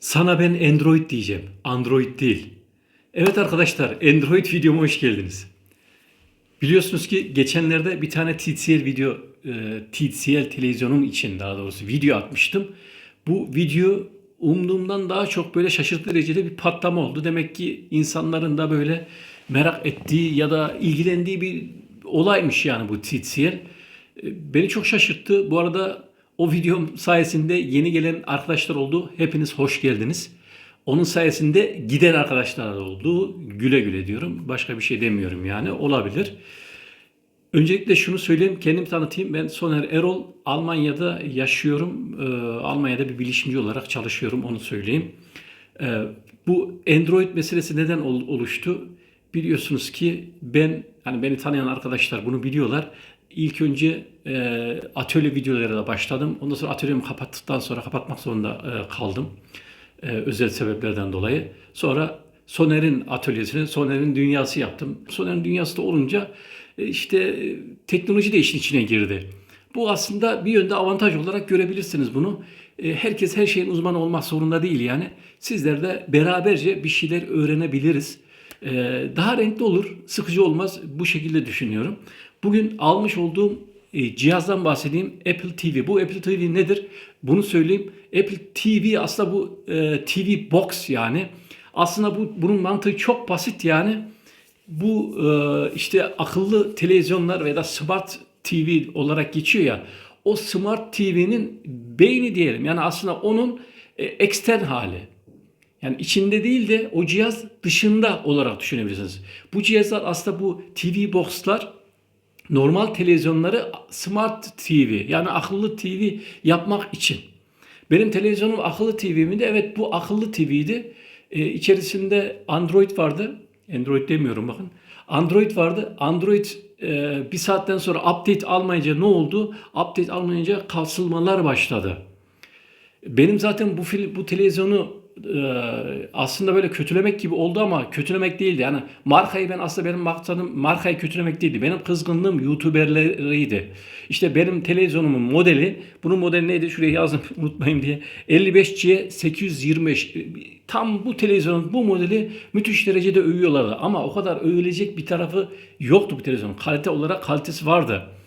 Sana ben Android diyeceğim. Android değil. Evet arkadaşlar Android videoma hoş geldiniz. Biliyorsunuz ki geçenlerde bir tane TCL video, e, TCL televizyonum için daha doğrusu video atmıştım. Bu video umduğumdan daha çok böyle şaşırtıcı derecede bir patlama oldu. Demek ki insanların da böyle merak ettiği ya da ilgilendiği bir olaymış yani bu TCL. E, Beni çok şaşırttı. Bu arada o videom sayesinde yeni gelen arkadaşlar oldu. Hepiniz hoş geldiniz. Onun sayesinde giden arkadaşlar da oldu. Güle güle diyorum. Başka bir şey demiyorum yani. Olabilir. Öncelikle şunu söyleyeyim, kendimi tanıtayım. Ben Soner Erol, Almanya'da yaşıyorum. Ee, Almanya'da bir bilişimci olarak çalışıyorum, onu söyleyeyim. Ee, bu Android meselesi neden ol- oluştu? Biliyorsunuz ki ben, hani beni tanıyan arkadaşlar bunu biliyorlar. İlk önce e, atölye videolara da başladım. Ondan sonra atölyemi kapattıktan sonra kapatmak zorunda e, kaldım. E, özel sebeplerden dolayı. Sonra Soner'in atölyesini, Soner'in dünyası yaptım. Soner'in dünyası da olunca e, işte teknoloji de işin içine girdi. Bu aslında bir yönde avantaj olarak görebilirsiniz bunu. E, Herkes her şeyin uzmanı olmak zorunda değil yani. Sizler de beraberce bir şeyler öğrenebiliriz. E, Daha renkli olur, sıkıcı olmaz. Bu şekilde düşünüyorum. Bugün almış olduğum e, cihazdan bahsedeyim. Apple TV. Bu Apple TV nedir? Bunu söyleyeyim. Apple TV aslında bu e, TV Box yani. Aslında bu bunun mantığı çok basit yani. Bu e, işte akıllı televizyonlar veya Smart TV olarak geçiyor ya. O Smart TV'nin beyni diyelim. Yani aslında onun e, ekstern hali. Yani içinde değil de o cihaz dışında olarak düşünebilirsiniz. Bu cihazlar aslında bu TV box'lar normal televizyonları smart TV yani akıllı TV yapmak için. Benim televizyonum akıllı TV'mdi. Evet bu akıllı TV'ydi. Ee, içerisinde Android vardı. Android demiyorum bakın. Android vardı. Android e, bir saatten sonra update almayınca ne oldu? Update almayınca kasılmalar başladı. Benim zaten bu film, bu televizyonu aslında böyle kötülemek gibi oldu ama kötülemek değildi. Yani markayı ben aslında benim maksadım markayı kötülemek değildi. Benim kızgınlığım YouTuber'leriydi. İşte benim televizyonumun modeli, bunun modeli neydi? Şuraya yazdım unutmayayım diye. 55C 825. Tam bu televizyonun bu modeli müthiş derecede övüyorlardı. Ama o kadar övülecek bir tarafı yoktu bu televizyonun. Kalite olarak kalitesi vardı.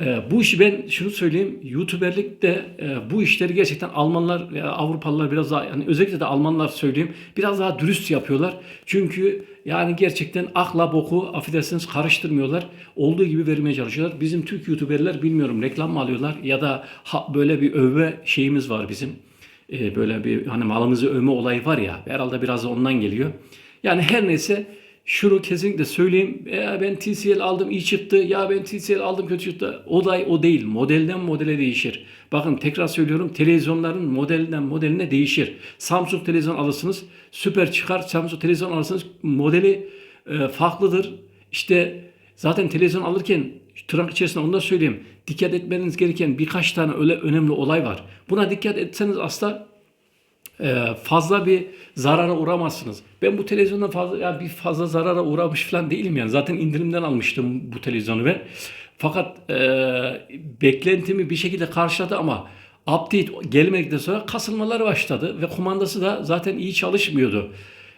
Ee, bu işi ben şunu söyleyeyim, YouTuber'likte e, bu işleri gerçekten Almanlar veya Avrupalılar biraz daha, yani özellikle de Almanlar söyleyeyim, biraz daha dürüst yapıyorlar. Çünkü yani gerçekten akla boku affedersiniz karıştırmıyorlar. Olduğu gibi vermeye çalışıyorlar. Bizim Türk YouTuber'ler bilmiyorum reklam mı alıyorlar ya da ha, böyle bir övme şeyimiz var bizim. Ee, böyle bir hani malımızı övme olayı var ya, herhalde biraz da ondan geliyor. Yani her neyse şunu kesinlikle söyleyeyim. Ya ben TCL aldım iyi çıktı. Ya ben TCL aldım kötü çıktı. Olay o değil. Modelden modele değişir. Bakın tekrar söylüyorum. Televizyonların modelinden modeline değişir. Samsung televizyon alırsınız. Süper çıkar. Samsung televizyon alırsınız. Modeli e, farklıdır. İşte zaten televizyon alırken tırnak içerisinde onu da söyleyeyim. Dikkat etmeniz gereken birkaç tane öyle önemli olay var. Buna dikkat etseniz aslında e, fazla bir zarara uğramazsınız. Ben bu televizyondan fazla yani bir fazla zarara uğramış falan değilim yani. Zaten indirimden almıştım bu televizyonu ben. Fakat e, beklentimi bir şekilde karşıladı ama update gelmedikten sonra kasılmalar başladı ve kumandası da zaten iyi çalışmıyordu.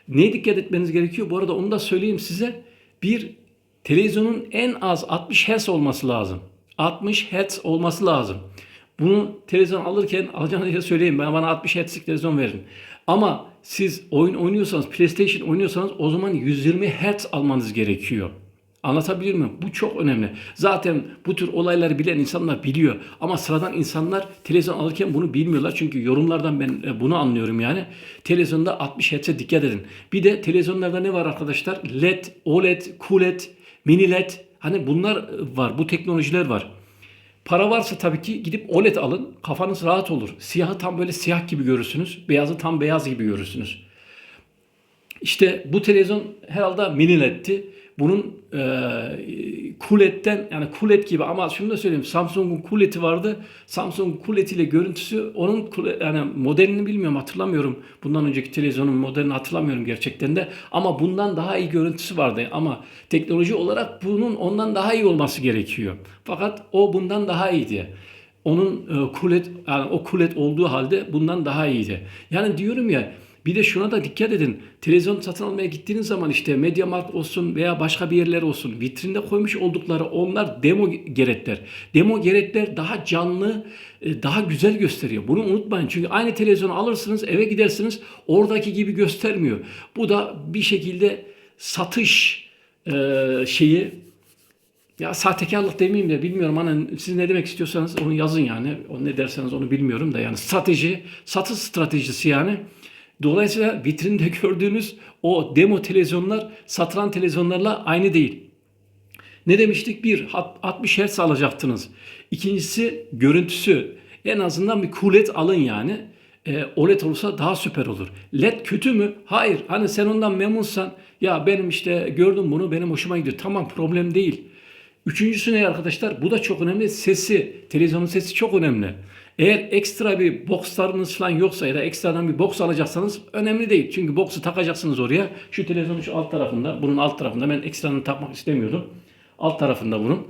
Neye dikkat etmeniz gerekiyor? Bu arada onu da söyleyeyim size. Bir televizyonun en az 60 Hz olması lazım. 60 Hz olması lazım. Bunu televizyon alırken alacağınızı diye söyleyeyim. Ben bana 60 Hz'lik televizyon verin. Ama siz oyun oynuyorsanız, PlayStation oynuyorsanız o zaman 120 Hz almanız gerekiyor. Anlatabiliyor muyum? Bu çok önemli. Zaten bu tür olayları bilen insanlar biliyor. Ama sıradan insanlar televizyon alırken bunu bilmiyorlar. Çünkü yorumlardan ben e, bunu anlıyorum yani. Televizyonda 60 Hz'e dikkat edin. Bir de televizyonlarda ne var arkadaşlar? LED, OLED, QLED, mini LED. Hani bunlar var. Bu teknolojiler var. Para varsa tabii ki gidip OLED alın. Kafanız rahat olur. Siyahı tam böyle siyah gibi görürsünüz. Beyazı tam beyaz gibi görürsünüz. İşte bu televizyon herhalde mini LED'ti. Bunun e, QLED'den yani QLED gibi ama şunu da söyleyeyim Samsung'un QLED'i vardı. Samsung QLED ile görüntüsü onun QLED yani modelini bilmiyorum hatırlamıyorum. Bundan önceki televizyonun modelini hatırlamıyorum gerçekten de. Ama bundan daha iyi görüntüsü vardı. Ama teknoloji olarak bunun ondan daha iyi olması gerekiyor. Fakat o bundan daha iyiydi. onun e, kulet yani o kulet olduğu halde bundan daha iyiydi. Yani diyorum ya bir de şuna da dikkat edin. Televizyon satın almaya gittiğiniz zaman işte Mediamarkt olsun veya başka bir yerler olsun vitrinde koymuş oldukları onlar demo gerekler. Demo gerekler daha canlı, e, daha güzel gösteriyor. Bunu unutmayın. Çünkü aynı televizyonu alırsınız, eve gidersiniz oradaki gibi göstermiyor. Bu da bir şekilde satış e, şeyi ya sahtekarlık demeyeyim de bilmiyorum hani siz ne demek istiyorsanız onu yazın yani. O ne derseniz onu bilmiyorum da yani strateji, satış stratejisi yani. Dolayısıyla vitrinde gördüğünüz o demo televizyonlar satılan televizyonlarla aynı değil. Ne demiştik? Bir, 60 Hz alacaktınız. İkincisi görüntüsü. En azından bir QLED alın yani. E, OLED olursa daha süper olur. LED kötü mü? Hayır. Hani sen ondan memnunsan ya benim işte gördüm bunu benim hoşuma gidiyor. Tamam problem değil. Üçüncüsü ne arkadaşlar? Bu da çok önemli. Sesi, televizyonun sesi çok önemli. Eğer ekstra bir boxlarınız falan yoksa ya da ekstradan bir box alacaksanız önemli değil. Çünkü box'u takacaksınız oraya. Şu televizyonun şu alt tarafında, bunun alt tarafında ben ekstradan takmak istemiyordum. Alt tarafında bunun.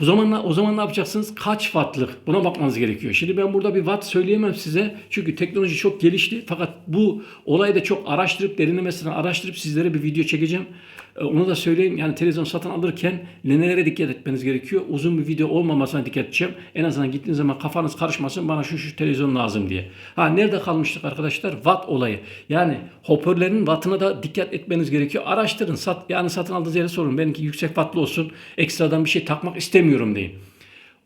Bu zaman o zaman ne yapacaksınız? Kaç wattlık? Buna bakmanız gerekiyor. Şimdi ben burada bir watt söyleyemem size. Çünkü teknoloji çok gelişti. Fakat bu olayı da çok araştırıp derinlemesine araştırıp sizlere bir video çekeceğim. Ee, Onu da söyleyeyim. Yani televizyon satın alırken nelere dikkat etmeniz gerekiyor? Uzun bir video olmamasına dikkat edeceğim. En azından gittiğiniz zaman kafanız karışmasın. Bana şu şu televizyon lazım diye. Ha nerede kalmıştık arkadaşlar? Watt olayı. Yani hoparlörlerin wattına da dikkat etmeniz gerekiyor. Araştırın. Sat, yani satın aldığınız yere sorun. Benimki yüksek wattlı olsun. Ekstradan bir şey takmak istemiyorum deyin.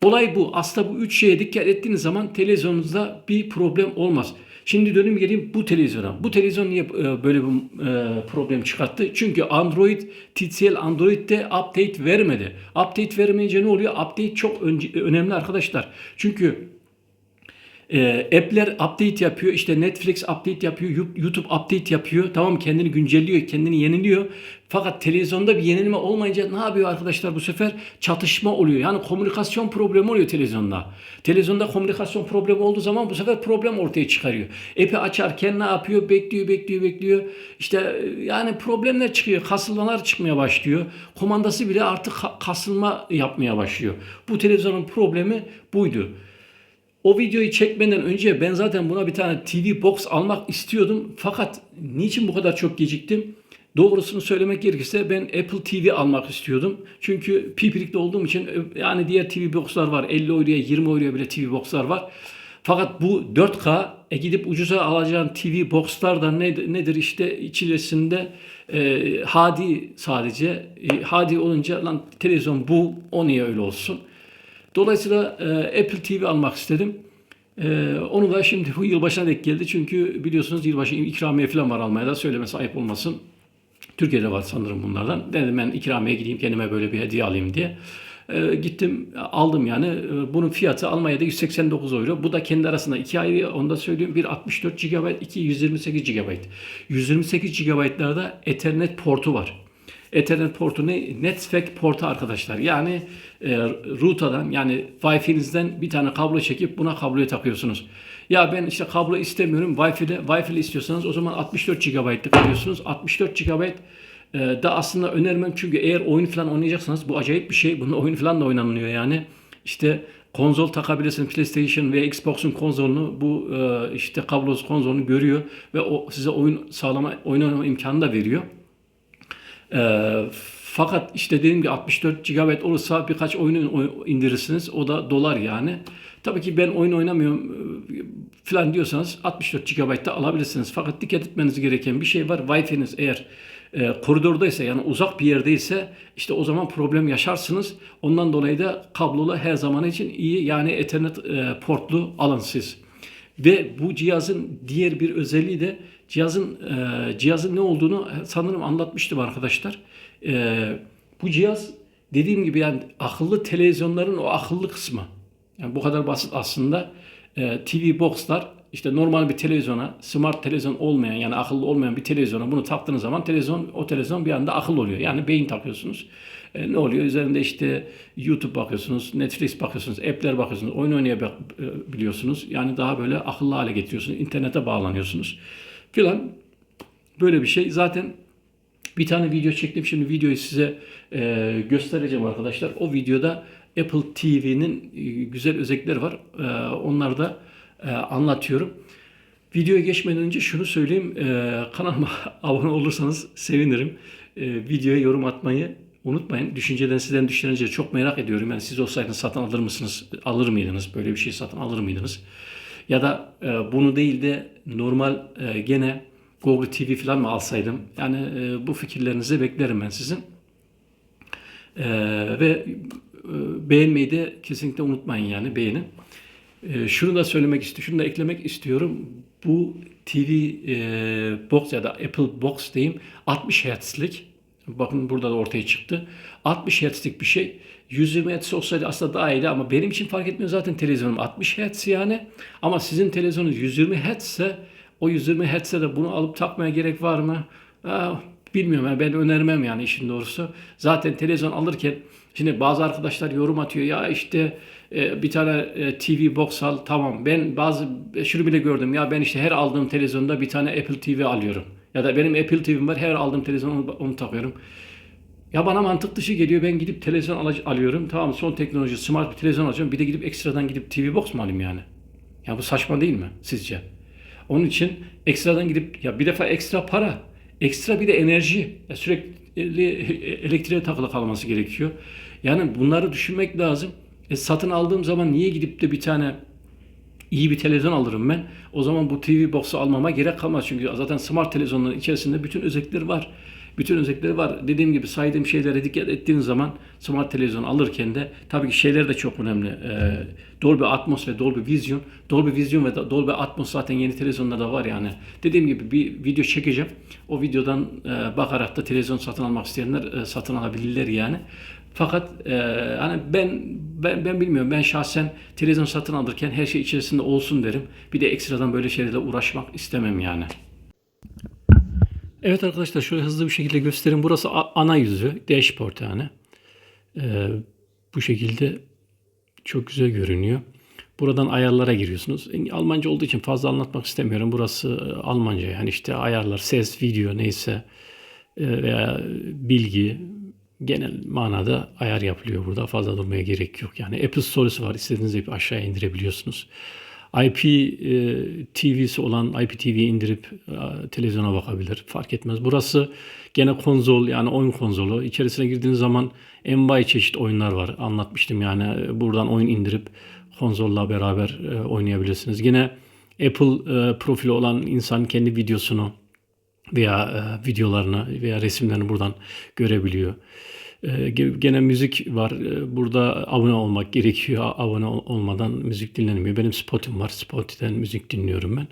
Olay bu. Aslında bu üç şeye dikkat ettiğiniz zaman televizyonunuzda bir problem olmaz. Şimdi dönüm geleyim bu televizyona. Bu televizyon niye e, böyle bir e, problem çıkarttı? Çünkü Android, TCL Android'de update vermedi. Update vermeyince ne oluyor? Update çok önemli arkadaşlar. Çünkü e, app'ler update yapıyor. İşte Netflix update yapıyor. YouTube update yapıyor. Tamam kendini güncelliyor, kendini yeniliyor. Fakat televizyonda bir yenilme olmayınca ne yapıyor arkadaşlar bu sefer? Çatışma oluyor. Yani komünikasyon problemi oluyor televizyonda. Televizyonda komünikasyon problemi olduğu zaman bu sefer problem ortaya çıkarıyor. App'i açarken ne yapıyor? Bekliyor, bekliyor, bekliyor. İşte yani problemler çıkıyor. Kasılmalar çıkmaya başlıyor. Komandası bile artık kasılma yapmaya başlıyor. Bu televizyonun problemi buydu. O videoyu çekmeden önce ben zaten buna bir tane TV box almak istiyordum. Fakat niçin bu kadar çok geciktim? Doğrusunu söylemek gerekirse ben Apple TV almak istiyordum. Çünkü Pipirik'te olduğum için yani diğer TV boxlar var. 50 euroya 20 euroya bile TV boxlar var. Fakat bu 4K e gidip ucuza alacağın TV boxlar da ne, nedir işte içerisinde e, hadi sadece e, hadi olunca lan televizyon bu o niye öyle olsun. Dolayısıyla e, Apple TV almak istedim. E, onu da şimdi bu yılbaşına denk geldi. Çünkü biliyorsunuz yılbaşı ikramiye falan var Almanya'da. Söylemesi ayıp olmasın. Türkiye'de var sanırım bunlardan. Dedim ben ikramiye gideyim kendime böyle bir hediye alayım diye. E, gittim aldım yani. E, bunun fiyatı Almanya'da 189 euro. Bu da kendi arasında iki ayrı onu da söyleyeyim. Bir 64 GB, iki 128 GB. 128 GB'larda Ethernet portu var. Ethernet portu ne? Netspec portu arkadaşlar. Yani e, routadan yani Wi-Fi'nizden bir tane kablo çekip buna kabloyu takıyorsunuz. Ya ben işte kablo istemiyorum. Wi-Fi'de Wi-Fi'li istiyorsanız o zaman 64 GB'lık alıyorsunuz. 64 GB e, da aslında önermem çünkü eğer oyun falan oynayacaksanız bu acayip bir şey. Bunun oyun falan da oynanılıyor yani. İşte konzol takabilirsiniz. PlayStation ve Xbox'un konsolunu bu e, işte kablosuz konsolunu görüyor ve o size oyun sağlama oynama imkanı da veriyor. E, fakat işte dediğim gibi 64 GB olursa birkaç oyunu indirirsiniz. O da dolar yani. Tabii ki ben oyun oynamıyorum e, falan diyorsanız 64 GB'da alabilirsiniz. Fakat dikkat etmeniz gereken bir şey var. Wi-Fi'niz eğer e, koridordaysa yani uzak bir yerdeyse işte o zaman problem yaşarsınız. Ondan dolayı da kablolu her zaman için iyi yani Ethernet e, portlu alın siz. Ve bu cihazın diğer bir özelliği de cihazın e, cihazın ne olduğunu sanırım anlatmıştım arkadaşlar. E, bu cihaz dediğim gibi yani akıllı televizyonların o akıllı kısmı. Yani bu kadar basit aslında. E, TV boxlar işte normal bir televizyona, smart televizyon olmayan yani akıllı olmayan bir televizyona bunu taktığınız zaman televizyon o televizyon bir anda akıllı oluyor. Yani beyin takıyorsunuz. E, ne oluyor? Üzerinde işte YouTube bakıyorsunuz, Netflix bakıyorsunuz, app'ler bakıyorsunuz, oyun oynayabiliyorsunuz. Yani daha böyle akıllı hale getiriyorsunuz. internete bağlanıyorsunuz filan. Böyle bir şey. Zaten bir tane video çektim. Şimdi videoyu size e, göstereceğim arkadaşlar. O videoda Apple TV'nin e, güzel özellikleri var. E, onları da e, anlatıyorum. Videoya geçmeden önce şunu söyleyeyim. Kanalıma abone olursanız sevinirim. Videoya yorum atmayı unutmayın. Düşünceden sizden düşününce çok merak ediyorum. Yani siz olsaydınız satın alır mısınız? Alır mıydınız? Böyle bir şey satın alır mıydınız? Ya da bunu değil de normal gene Google TV falan mı alsaydım? Yani bu fikirlerinizi beklerim ben sizin. E, ve beğenmeyi de kesinlikle unutmayın yani beğenin. E, şunu da söylemek istiyorum, şunu da eklemek istiyorum. Bu TV e, box ya da Apple Box diyeyim 60 Hz'lik. Bakın burada da ortaya çıktı. 60 Hz'lik bir şey. 120 Hz olsaydı aslında daha iyiydi ama benim için fark etmiyor zaten televizyonum 60 Hz yani. Ama sizin televizyonunuz 120 Hz ise o 120 Hz'e de bunu alıp takmaya gerek var mı? Aa, bilmiyorum yani ben önermem yani işin doğrusu. Zaten televizyon alırken şimdi bazı arkadaşlar yorum atıyor ya işte e, bir tane e, TV box al tamam ben bazı şunu bile gördüm ya ben işte her aldığım televizyonda bir tane Apple TV alıyorum. Ya da benim Apple TV'm var her aldığım televizyona onu, takıyorum. Ya bana mantık dışı geliyor. Ben gidip televizyon al- alıyorum. Tamam son teknoloji smart bir televizyon alacağım. Bir de gidip ekstradan gidip TV box mu alayım yani? Ya bu saçma değil mi sizce? Onun için ekstradan gidip ya bir defa ekstra para, ekstra bir de enerji. Ya sürekli elektriğe takılı kalması gerekiyor. Yani bunları düşünmek lazım. E, satın aldığım zaman niye gidip de bir tane iyi bir televizyon alırım ben. O zaman bu TV box'u almama gerek kalmaz. Çünkü zaten smart televizyonların içerisinde bütün özellikleri var. Bütün özellikleri var. Dediğim gibi saydığım şeylere dikkat ettiğiniz zaman smart televizyon alırken de tabii ki şeyler de çok önemli. Ee, Dolby Atmos ve Dolby Vision. Dolby Vision ve Dolby Atmos zaten yeni televizyonlarda var yani. Dediğim gibi bir video çekeceğim. O videodan e, bakarak da televizyon satın almak isteyenler e, satın alabilirler yani. Fakat e, hani ben, ben ben bilmiyorum. Ben şahsen televizyon satın alırken her şey içerisinde olsun derim. Bir de ekstradan böyle şeylerle uğraşmak istemem yani. Evet arkadaşlar şöyle hızlı bir şekilde göstereyim. Burası ana yüzü, dashboard yani. Ee, bu şekilde çok güzel görünüyor. Buradan ayarlara giriyorsunuz. E, Almanca olduğu için fazla anlatmak istemiyorum. Burası e, Almanca yani işte ayarlar, ses, video neyse e, veya bilgi genel manada ayar yapılıyor burada. Fazla durmaya gerek yok. Yani Apple Store'su var. İstediğiniz gibi aşağıya indirebiliyorsunuz. IP e, TV'si olan IPTV'yi indirip e, televizyona bakabilir. Fark etmez. Burası gene konzol yani oyun konzolu. İçerisine girdiğiniz zaman envai çeşit oyunlar var. Anlatmıştım yani e, buradan oyun indirip konzolla beraber e, oynayabilirsiniz. Yine Apple e, profili olan insan kendi videosunu veya e, videolarını veya resimlerini buradan görebiliyor. E, ge- gene müzik var. E, burada abone olmak gerekiyor. Abone ol- olmadan müzik dinlenmiyor. Benim Spotify'm var. Spotify'den müzik dinliyorum ben.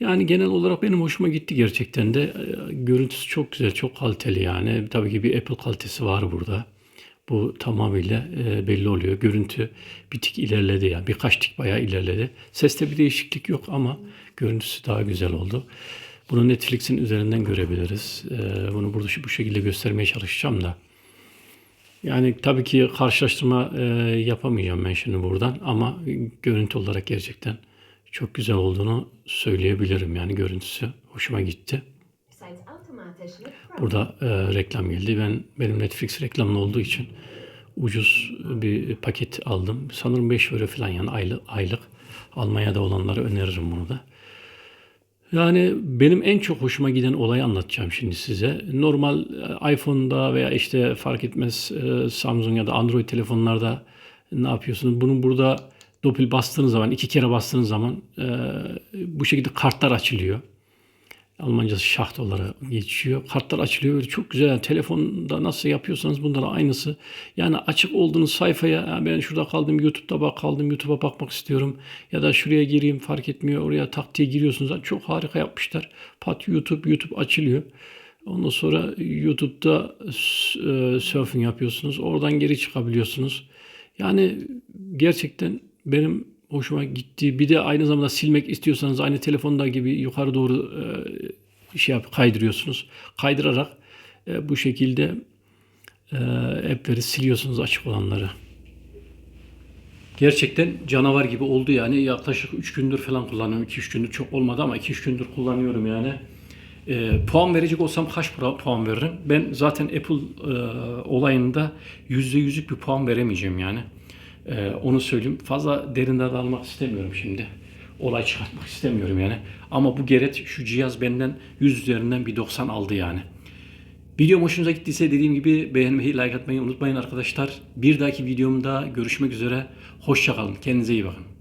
Yani genel olarak benim hoşuma gitti gerçekten de. E, Görüntüsü çok güzel, çok kaliteli yani. Tabii ki bir Apple kalitesi var burada. Bu tamamıyla belli oluyor. Görüntü bir tık ilerledi yani. Birkaç tık bayağı ilerledi. Seste bir değişiklik yok ama görüntüsü daha güzel oldu. Bunu Netflix'in üzerinden görebiliriz. E, bunu burada bu şekilde göstermeye çalışacağım da. Yani tabii ki karşılaştırma e, yapamayacağım ben şimdi buradan ama görüntü olarak gerçekten çok güzel olduğunu söyleyebilirim. Yani görüntüsü hoşuma gitti. Burada e, reklam geldi. Ben benim Netflix reklamlı olduğu için ucuz bir paket aldım. Sanırım 5 euro falan yani aylık. aylık. Almanya'da olanlara öneririm bunu da. Yani benim en çok hoşuma giden olayı anlatacağım şimdi size. Normal e, iPhone'da veya işte fark etmez e, Samsung ya da Android telefonlarda ne yapıyorsunuz? Bunu burada doppel bastığınız zaman, iki kere bastığınız zaman e, bu şekilde kartlar açılıyor. Almancası şaht olarak geçiyor. Kartlar açılıyor. Böyle çok güzel. Yani telefonda nasıl yapıyorsanız bunların aynısı. Yani açık olduğunuz sayfaya "Ya ben şurada kaldım YouTube'da bak kaldım YouTube'a bakmak istiyorum. Ya da şuraya gireyim fark etmiyor. Oraya tak diye giriyorsunuz. Çok harika yapmışlar. Pat YouTube, YouTube açılıyor. Ondan sonra YouTube'da e, surfing yapıyorsunuz. Oradan geri çıkabiliyorsunuz. Yani gerçekten benim hoşuma gitti. Bir de aynı zamanda silmek istiyorsanız aynı telefonda gibi yukarı doğru e, şey yap kaydırıyorsunuz. Kaydırarak e, bu şekilde e, app'leri siliyorsunuz açık olanları. Gerçekten canavar gibi oldu yani. Yaklaşık 3 gündür falan kullanıyorum. 2-3 gündür çok olmadı ama 2-3 gündür kullanıyorum yani. E, puan verecek olsam kaç puan veririm? Ben zaten Apple e, olayında %100'lük bir puan veremeyeceğim yani. E, onu söyleyeyim. Fazla derinden almak istemiyorum şimdi. Olay çıkartmak istemiyorum yani. Ama bu geret şu cihaz benden 100 üzerinden bir 90 aldı yani. Videom hoşunuza gittiyse dediğim gibi beğenmeyi, like atmayı unutmayın arkadaşlar. Bir dahaki videomda görüşmek üzere. Hoşçakalın. Kendinize iyi bakın.